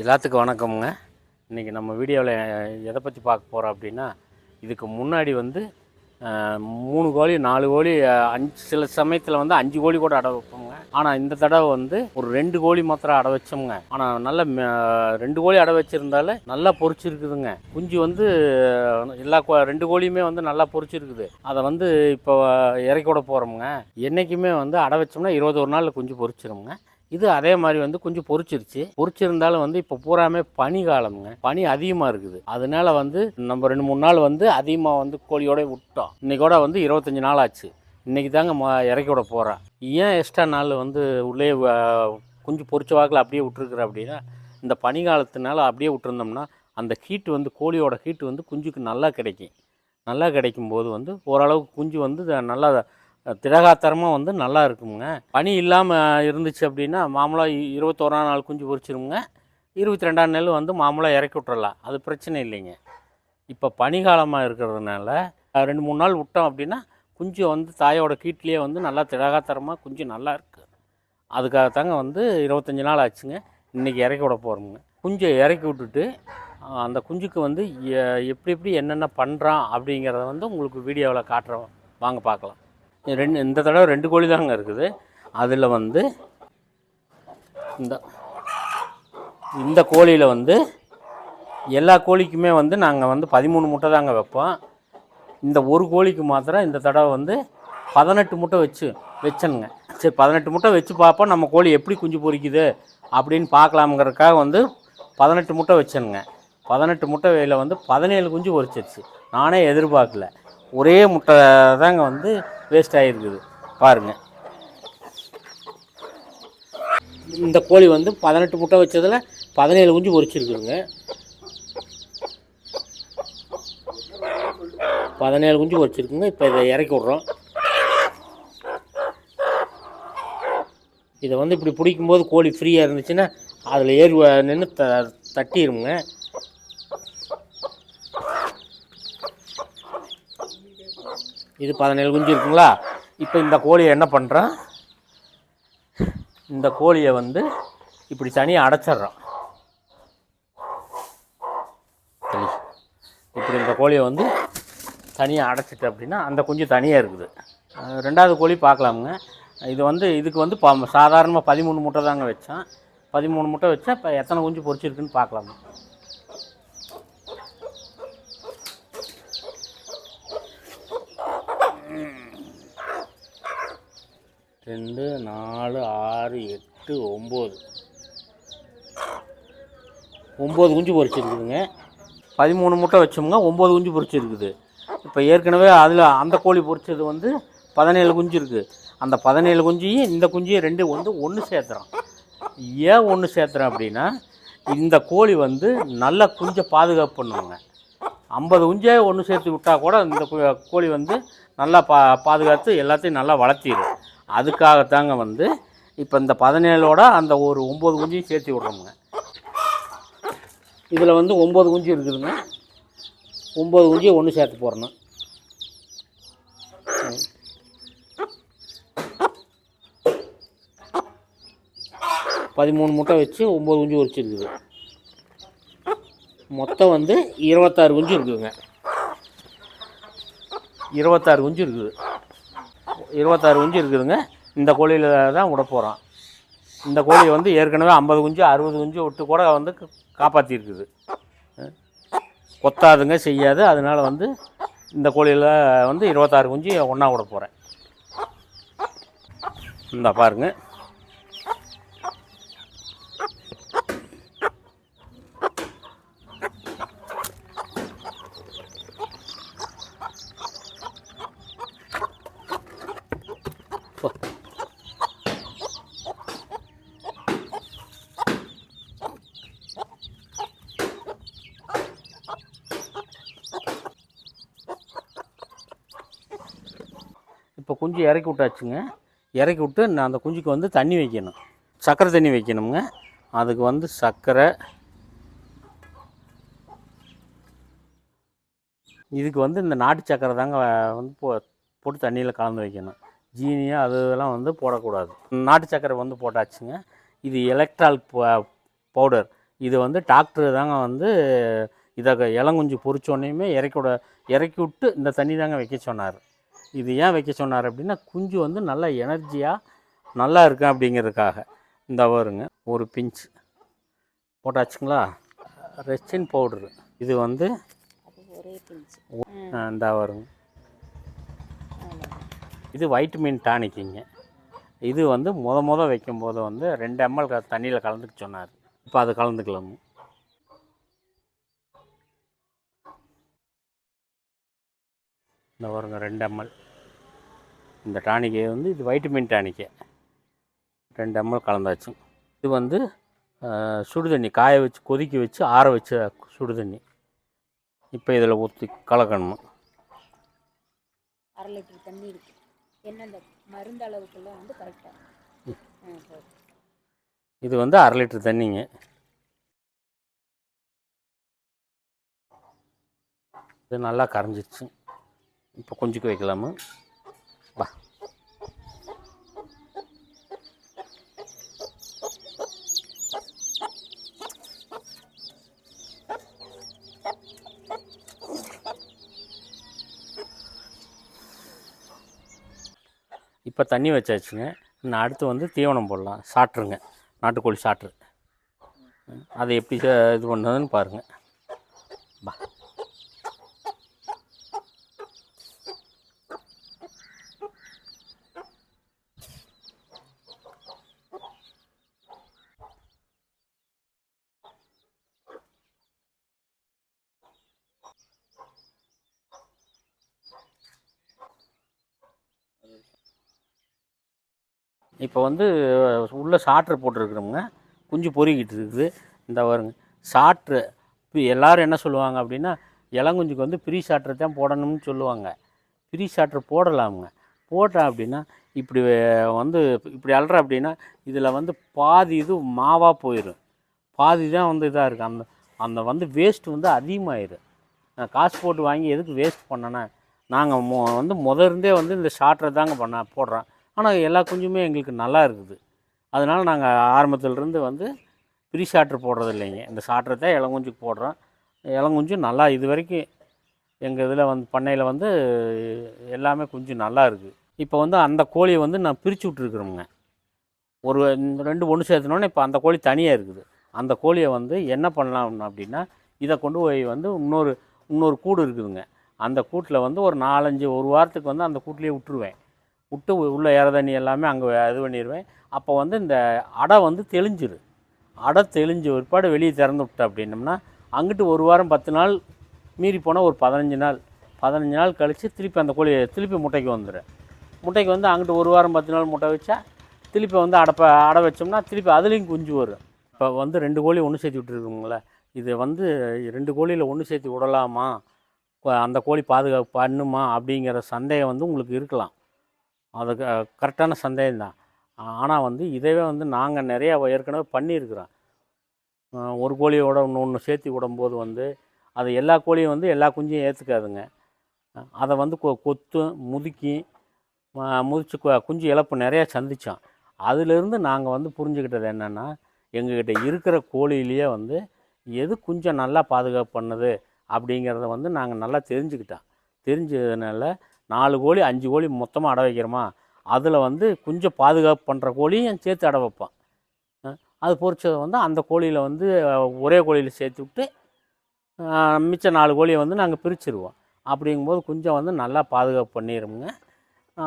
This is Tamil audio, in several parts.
எல்லாத்துக்கும் வணக்கமுங்க. இன்றைக்கி நம்ம வீடியோவில் எதை பற்றி பார்க்க போகிறோம் அப்படின்னா இதுக்கு முன்னாடி வந்து மூணு கோழி நாலு கோழி அஞ்சு சில சமயத்தில் வந்து அஞ்சு கோழி கூட அடை வைப்போங்க ஆனால் இந்த தடவை வந்து ஒரு ரெண்டு கோழி மாத்திரம் அடை வச்சோம்ங்க. ஆனால் நல்ல ரெண்டு கோழி அடை வச்சுருந்தால நல்லா பொரிச்சிருக்குதுங்க குஞ்சு வந்து எல்லா கோ- ரெண்டு கோழியுமே வந்து நல்லா பொரிச்சிருக்குது அதை வந்து இப்போ இறக்கி விட போகிறோமுங்க என்றைக்குமே வந்து அடை வச்சோம்னா இருபத்தொரு நாளில் குஞ்சு பொரிச்சிருமுங்க இது அதே மாதிரி வந்து கொஞ்சம் பொறிச்சிருச்சு. பொறிச்சிருந்தாலும் வந்து இப்போ பூராமே பனி காலம்ங்க. பனி அதிகமாக இருக்குது. அதனால வந்து நம்ம ரெண்டு மூணு நாள் வந்து அதிகமாக வந்து கோழியோட விட்டோம். இன்னைக்கோட வந்து இருபத்தஞ்சி நாள் ஆச்சு. இன்றைக்கி தாங்க ம இறக்கி விட போகிறேன் ஏன் எக்ஸ்ட்ரா நாள் வந்து உள்ளே குஞ்சு பொறிச்ச வாக்கில் அப்படியே விட்டுருக்குற அப்படின்னா இந்த பனி காலத்தினால அப்படியே விட்டுருந்தோம்னா அந்த ஹீட் வந்து கோழியோட ஹீட் வந்து குஞ்சுக்கு நல்லா கிடைக்கும். நல்லா கிடைக்கும் போது வந்து ஓரளவுக்கு குஞ்சு வந்து நல்லா திடகாத்தரமாக வந்து நல்லா இருக்குங்க பனி இல்லாமல் இருந்துச்சு அப்படின்னா மாமூலாக இருபத்தோராம் நாள் குஞ்சு பொறிச்சிருமுங்க இருபத்தி ரெண்டாம் நாள் வந்து மாமூலாக இறக்கி விட்றலாம் அது பிரச்சனை இல்லைங்க. இப்போ பனிகாலமாக இருக்கிறதுனால ரெண்டு மூணு நாள் விட்டோம் அப்படின்னா குஞ்சு வந்து தாயோட கீட்லேயே வந்து நல்லா திடகாத்திரமாக குஞ்சு நல்லா இருக்குது அதுக்காகத்தாங்க வந்து இருபத்தஞ்சி நாள் ஆச்சுங்க. இன்றைக்கி இறக்கி விட போகிறோமுங்க குஞ்சை இறக்கி விட்டுட்டு அந்த குஞ்சுக்கு வந்து எ- எப்படி எப்படி என்னென்ன பண்ணுறான் அப்படிங்கிறத வந்து உங்களுக்கு வீடியோவில் காட்டுறோம். வாங்க பார்க்கலாம். ரெண்டு இந்த தடவை ரெண்டு கோழி தாங்க இருக்குது. அதில் வந்து இந்த இந்த கோழியில் வந்து எல்லா கோழிக்குமே வந்து நாங்கள் வந்து பதிமூணு முட்டை தாங்க வைப்போம். இந்த ஒரு கோழிக்கு மாத்திரம் இந்த தடவை வந்து பதினெட்டு முட்டை வச்சு வச்சனுங்க. சரி பதினெட்டு முட்டை வச்சு பார்ப்போம் நம்ம கோழி எப்படி குஞ்சு பொரிக்குது அப்படின்னு பார்க்கலாமுங்கிறதுக்காக வந்து பதினெட்டு முட்டை வச்சனுங்க. பதினெட்டு முட்டை வேலையில் வந்து பதினேழு குஞ்சு பொரிச்சிருச்சு நானே எதிர்பார்க்கல. ஒரே முட்டை தாங்க வந்து வேஸ்ட் ஆகிருக்குது பாருங்கள் இந்த கோழி வந்து பதினெட்டு முட்டை வச்சதில் பதினேழு குஞ்சு பொரிச்சிருக்குதுங்க பதினேழு குஞ்சு பொறிச்சிருக்குங்க. இப்போ இதை இறக்கி விட்றோம். இதை வந்து இப்படி பிடிக்கும்போது கோழி ஃப்ரீயாக இருந்துச்சுன்னா அதில் ஏறி நின்று த தட்டிடுங்க இது பதினேழு குஞ்சு இருக்குங்களா? இப்போ இந்த கோழியை என்ன பண்ணுறோம் இந்த கோழியை வந்து இப்படி தனியாக அடைச்சிட்றோம். சரி. இப்படி இந்த கோழியை வந்து தனியாக அடைச்சிட்டு அப்படின்னா அந்த குஞ்சு தனியாக இருக்குது. ரெண்டாவது கோழி பார்க்கலாமுங்க. இது வந்து இதுக்கு வந்து ப சாதாரணமாக பதிமூணு முட்டை தாங்க வச்சேன் பதிமூணு முட்டை வச்சா இப்போ எத்தனை குஞ்சு பொரிச்சிருக்குன்னு பார்க்கலாமா? ரெண்டு நாலு ஆறு எட்டு ஒம்பது. ஒம்பது குஞ்சு பொரிச்சிருக்குதுங்க பதிமூணு முட்டை வச்சோம்ங்க ஒம்பது குஞ்சு பொரிச்சிருக்குது இப்போ ஏற்கனவே அதில் அந்த கோழி பொரிச்சது வந்து பதினேழு குஞ்சு இருக்குது அந்த பதினேழு குஞ்சையும் இந்த குஞ்சையும் ரெண்டு வந்து ஒன்று சேர்த்துறோம். ஏன் ஒன்று சேர்த்துறேன் அப்படின்னா இந்த கோழி வந்து நல்ல குஞ்சை பாதுகாப்பு பண்ணுவாங்க ஐம்பது குஞ்சே ஒன்று சேர்த்து விட்டால் கூட இந்த கோழி வந்து நல்லா பா பாதுகாத்து எல்லாத்தையும் நல்லா வளர்த்திடும் அதுக்காகத்தாங்க வந்து இப்போ இந்த பதினேழோட அந்த ஒரு ஒம்பது குஞ்சையும் சேர்த்து விட்றோமுங்க. இதில் வந்து ஒம்பது குஞ்சு இருக்குதுங்க. ஒம்பது குஞ்சியை ஒன்று சேர்த்து போடணும். பதிமூணு முட்டை வச்சு ஒம்பது குஞ்சு உரிச்சிருக்குது. மொத்தம் வந்து இருபத்தாறு குஞ்சு இருக்குதுங்க. இருபத்தாறு குஞ்சு இருக்குது. இருபத்தாறு குஞ்சு இருக்குதுங்க. இந்த கோழியில் தான் விட போகிறோம் இந்த கோழி வந்து ஏற்கனவே ஐம்பது குஞ்சு அறுபது குஞ்சு விட்டு கூட வந்து காப்பாற்றிருக்குது கொத்தாதுங்க செய்யாது. அதனால் வந்து இந்த கோழியில் வந்து இருபத்தாறு குஞ்சு ஒன்றா விட போகிறேன் இந்த பாருங்க. இப்போ குஞ்சு இறக்கி விட்டாச்சுங்க. இறக்கி விட்டு நான் அந்த குஞ்சுக்கு வந்து தண்ணி வைக்கணும். சர்க்கரை தண்ணி வைக்கணுங்க. அதுக்கு வந்து சர்க்கரை இதுக்கு வந்து இந்த நாட்டு சர்க்கரை தாங்க வந்து போ போட்டு தண்ணியில் கலந்து வைக்கணும். ஜீனியாக அது இதெல்லாம் வந்து போடக்கூடாது. நாட்டு சர்க்கரை வந்து போட்டாச்சுங்க. இது எலக்ட்ரால் பவுடர் இது வந்து டாக்டர் தாங்க வந்து இதை க- இளங்குஞ்சு பொறிச்சோன்னையுமே இறக்கி விட இறக்கி விட்டு இந்த தண்ணி தாங்க வைக்க சொன்னார். இது ஏன் வைக்க சொன்னார் அப்படின்னா குஞ்சு வந்து நல்லா எனர்ஜியாக நல்லா இருக்கு அப்படிங்கிறதுக்காக. இந்த வருங்க ஒரு பிஞ்ச் போட்டாச்சுங்களா? ரெஸ்டின் பவுட்ரு. இது வந்து இந்த வருங்க இது வைட்டமின் டானிக்குங்க. இது வந்து முத முத வைக்கும்போது வந்து ரெண்டு எம்எல் தண்ணியில் கலந்துக்க சொன்னார். இப்போ அது கலந்துக்கலாம்? இந்த வருங்க ரெண்டு எம்எல் இந்த டானிக்கு வந்து இது வைட்டமின் டானிக்கு. ரெண்டு எம்எல் கலந்தாச்சு. இது வந்து ஆ, சுடு தண்ணி காய வச்சு கொதிக்க வச்சு ஆற வச்ச சுடு தண்ணி இப்போ இதில் ஊற்றி கலக்கணும். அரை லிட்டர் தண்ணி இருக்கு. என்ன இந்த மருந்து அளவுக்குள்ள வந்து கரெக்டாக இது வந்து அரை லிட்டர் தண்ணிங்க. இது நல்லா கரைஞ்சிருச்சு. இப்போ குஞ்சுக்கு வைக்கலாமா? வா. இப்போ தண்ணி வச்சாச்சுங்க. நான் அடுத்து வந்து தீவனம் போடலாம். சாட்டுருங்க நாட்டுக்கோழி சாட்ரு அதை எப்படி இது பண்ணுறதுன்னு பாருங்கள் பா இப்போ வந்து உள்ள சாட்ரு போட்டிருக்கிறோமுங்க குஞ்சு பொறிக்கிட்டு இருக்குது. இந்த வருங்க சாட்ரு இப்போ எல்லாரும் என்ன சொல்லுவாங்க அப்படின்னா இளங்குஞ்சுக்கு வந்து ப்ரீ சாட்ரு தான் போடணும்னு சொல்லுவாங்க. ப்ரீ சாட்ரு போடலாமுங்க. போட்டேன் அப்படின்னா இப்படி வந்து இப்படி அல்ற அப்படின்னா இதில் வந்து பாதி இது மாவாக போயிடும் பாதி தான் வந்து இதாக இருக்குது அந்த அந்த வந்து வேஸ்ட் வந்து அதிகமாயிடும் நான் காசு போட்டு வாங்கி எதுக்கு வேஸ்ட் பண்ணேன்னா நாங்கள் மொ வந்து முத இருந்தே வந்து இந்த ஷார்ட்டரை தாங்க பண்ண போடுறோம். ஆனால் எல்லா குஞ்சுமே எங்களுக்கு நல்லா இருக்குது. அதனால் நாங்கள் ஆரம்பத்துலேருந்து வந்து ப்ரீ ஷார்ட்டர் போடுறது இல்லைங்க. இந்த ஷார்ட்டரை தான் இளங்குஞ்சுக்கு போடுறோம். இளங்குஞ்சு நல்லா இது வரைக்கும் எங்கள் இதில் வந்து பண்ணையில் வந்து எல்லாமே குஞ்சு நல்லா இருக்குது இப்போ வந்து அந்த கோழியை வந்து நான் பிரித்து விட்ருக்குறோமுங்க ஒரு இந்த ரெண்டு ஒன்று சேர்த்துனோன்னே இப்போ அந்த கோழி தனியாக இருக்குது. அந்த கோழியை வந்து என்ன பண்ணலாம் அப்படின்னா இதை கொண்டு போய் வந்து இன்னொரு இன்னொரு கூடு இருக்குதுங்க. அந்த கூட்டில் வந்து ஒரு நாலஞ்சு ஒரு வாரத்துக்கு வந்து அந்த கூட்டிலே விட்டுருவேன். விட்டு உள்ளே ஏற தண்ணி எல்லாமே அங்கே இது பண்ணிடுவேன் அப்போ வந்து இந்த அடை வந்து தெளிஞ்சிரு. அடை தெளிஞ்ச ஒருபாடு வெளியே திறந்து விட்ட அப்படின்னம்னா அங்கிட்டு ஒரு வாரம் பத்து நாள் மீறி போனால் ஒரு பதினஞ்சு நாள். பதினஞ்சு நாள் கழித்து திருப்பி அந்த கோழி திருப்பி முட்டைக்கு வந்துடும் முட்டைக்கு வந்து அங்கிட்டு ஒரு வாரம் பத்து நாள் முட்டை வச்சா திருப்பி வந்து அடைப்ப அடை வச்சோம்னா திருப்பி அதுலேயும் குஞ்சு வரும் இப்போ வந்து ரெண்டு கோழி ஒன்று சேர்த்து விட்டுருக்குங்களே இது வந்து ரெண்டு கோழியில் ஒன்று சேர்த்து விடலாமா? அந்த கோழி பாதுகாப்பு பண்ணுமா? அப்படிங்கிற சந்தேகம் வந்து உங்களுக்கு இருக்கலாம். அது கரெக்டான சந்தேகம்தான். ஆனால் வந்து இதவே வந்து நாங்கள் நிறையா ஏற்கனவே பண்ணியிருக்கிறோம். ஒரு கோழியோட ஒன்று ஒன்று சேர்த்து விடும்போது வந்து அது எல்லா கோழியும் வந்து எல்லா குஞ்சையும் ஏற்றுக்காதுங்க அதை வந்து கொ கொத்து முதுக்கி முதிச்சு குஞ்சு இழப்பு நிறையா சந்தித்தோம் அதிலிருந்து நாங்கள் வந்து புரிஞ்சுக்கிட்டது என்னென்னா எங்ககிட்ட இருக்கிற கோழியிலேயே வந்து எது கொஞ்சம் நல்லா பாதுகாப்பு பண்ணுது அப்படிங்கிறத வந்து நாங்கள் நல்லா தெரிஞ்சுக்கிட்டோம். தெரிஞ்சதுனால நாலு கோழி அஞ்சு கோழி மொத்தமாக அடை வைக்கிறோமா? அதில் வந்து கொஞ்சம் பாதுகாப்பு பண்ணுற கோழியும் சேர்த்து அடை வைப்பான். அது பொறிச்சதை வந்து அந்த கோழியில் வந்து ஒரே கோழியில் சேர்த்து விட்டு மிச்ச நாலு கோழியை வந்து நாங்கள் பிரிச்சிருவோம். அப்படிங்கும்போது குஞ்சம் வந்து நல்லா பாதுகாப்பு பண்ணிடுவோங்க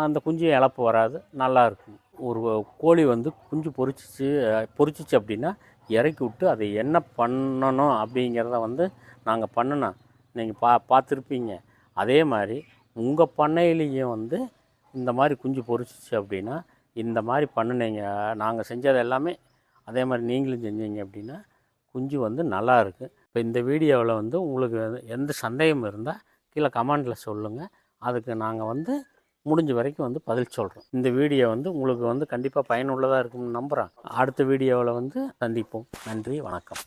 அந்த குஞ்சு இழப்பு வராது. நல்லா இருக்கும். ஒரு கோழி வந்து குஞ்சு பொறிச்சிச்சு பொறிச்சிச்சு பொரிச்சிச்சு அப்படின்னா இறக்கி விட்டு அதை என்ன பண்ணணும் அப்படிங்கிறத வந்து நாங்கள் பண்ணணும். நீங்கள் பா பார்த்துருப்பீங்க. அதே மாதிரி உங்கள் பண்ணையிலையும் வந்து இந்த மாதிரி குஞ்சு பொறிச்சிச்சு அப்படின்னா இந்த மாதிரி பண்ணுனீங்க நாங்கள் செஞ்சது எல்லாமே அதே மாதிரி நீங்களும் செஞ்சீங்க அப்படின்னா குஞ்சு வந்து நல்லா இருக்குது இப்போ இந்த வீடியோவில் வந்து உங்களுக்கு எந்த சந்தேகம் இருந்தால் கீழே கமெண்டில் சொல்லுங்கள் அதுக்கு நாங்கள் வந்து முடிஞ்ச வரைக்கும் வந்து பதில் சொல்கிறோம் இந்த வீடியோ வந்து உங்களுக்கு வந்து கண்டிப்பாக பயனுள்ளதாக இருக்கும்னு நம்புகிறேன் அடுத்த வீடியோவில் வந்து சந்திப்போம். நன்றி வணக்கம்.